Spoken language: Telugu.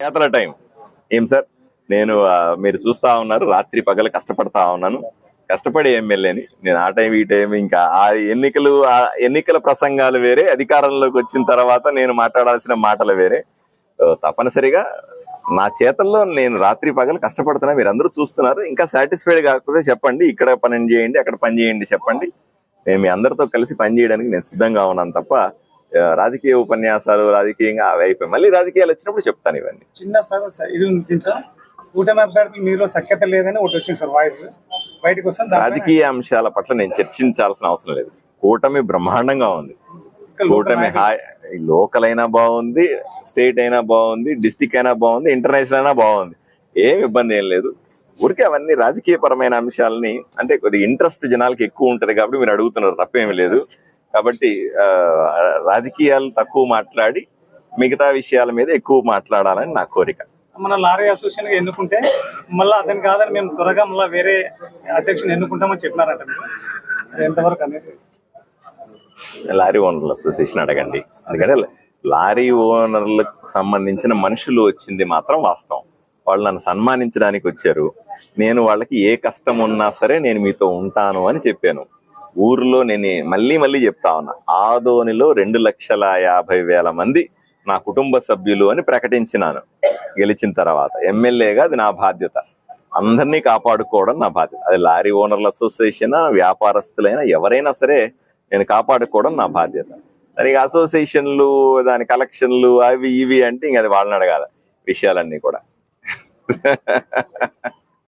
చేతల టైం. ఏం సార్? నేను మీరు చూస్తా ఉన్నారు రాత్రి పగలు కష్టపడతా ఉన్నాను. కష్టపడే ఎమ్మెల్యేని నేను ఆ టైం ఈ టైం ఇంకా ఆ ఎన్నికలు ఆ ఎన్నికల ప్రసంగాలు వేరే అధికారంలోకి వచ్చిన తర్వాత నేను మాట్లాడాల్సిన మాటలు వేరే. తప్పనిసరిగా నా చేతల్లో నేను రాత్రి పగలు కష్టపడుతున్నా మీరు అందరూ చూస్తున్నారు. ఇంకా సాటిస్ఫైడ్ కాకపోతే చెప్పండి ఇక్కడ పని చేయండి అక్కడ పని చేయండి చెప్పండి. నేను మీ అందరితో కలిసి పని చేయడానికి నేను సిద్ధంగా ఉన్నాను తప్ప రాజకీయ ఉపన్యాసాలు రాజకీయంగా అవి అయిపోయి మళ్ళీ రాజకీయాలు వచ్చినప్పుడు చెప్తాను ఇవన్నీ. చిన్న సార్ ఇది కూటమి అభ్యర్థులు మీలో సఖ్యత లేదని ఒకటి వచ్చింది సార్ వాయిస్. బయటకు వస్తాం దానిపైన రాజకీయ అంశాల పట్ల నేను చర్చించాల్సిన అవసరం లేదు. కూటమి బ్రహ్మాండంగా ఉంది. కూటమి లోకల్ అయినా బాగుంది స్టేట్ అయినా బాగుంది డిస్టిక్ అయినా బాగుంది ఇంటర్నేషనల్ అయినా బాగుంది. ఏం ఇబ్బంది ఏం లేదు. ఊరికే అవన్నీ రాజకీయ పరమైన అంశాలని అంటే కొద్దిగా ఇంట్రెస్ట్ జనాలకి ఎక్కువ ఉంటది కాబట్టి మీరు అడుగుతున్నారు తప్పేమీ లేదు. కాబట్టి రాజకీయాలు తక్కువ మాట్లాడి మిగతా విషయాల మీద ఎక్కువ మాట్లాడాలని నా కోరిక. మన లారీ అసోసియేషన్ ఎన్నుకుంటే మళ్ళీ అతను కాదని మేము త్వరగా మళ్ళీ వేరే అధ్యక్షుని ఎన్నుకుంటామని చెప్పినారంట ఎంతవరకు అనేది? లారీ ఓనర్ల అసోసియేషన్ అడగండి. ఎందుకంటే లారీ ఓనర్లకు సంబంధించిన మనుషులు వచ్చింది మాత్రం వాస్తవం. వాళ్ళు నన్ను సన్మానించడానికి వచ్చారు. నేను వాళ్ళకి ఏ కష్టం ఉన్నా సరే నేను మీతో ఉంటాను అని చెప్పాను. ఊర్లో నేను మళ్ళీ మళ్ళీ చెప్తా ఉన్నా ఆదోనిలో రెండు లక్షల యాభై వేల మంది నా కుటుంబ సభ్యులు అని ప్రకటించినాను. గెలిచిన తర్వాత ఎమ్మెల్యేగా అది నా బాధ్యత. అందరినీ కాపాడుకోవడం నా బాధ్యత. అది లారీ ఓనర్ల అసోసియేషన్ వ్యాపారస్తులైనా ఎవరైనా సరే నేను కాపాడుకోవడం నా బాధ్యత. దానికి అసోసియేషన్లు దాని కలెక్షన్లు అవి ఇవి అంటే ఇంక అది వాళ్ళని అడగాలి విషయాలన్నీ కూడా.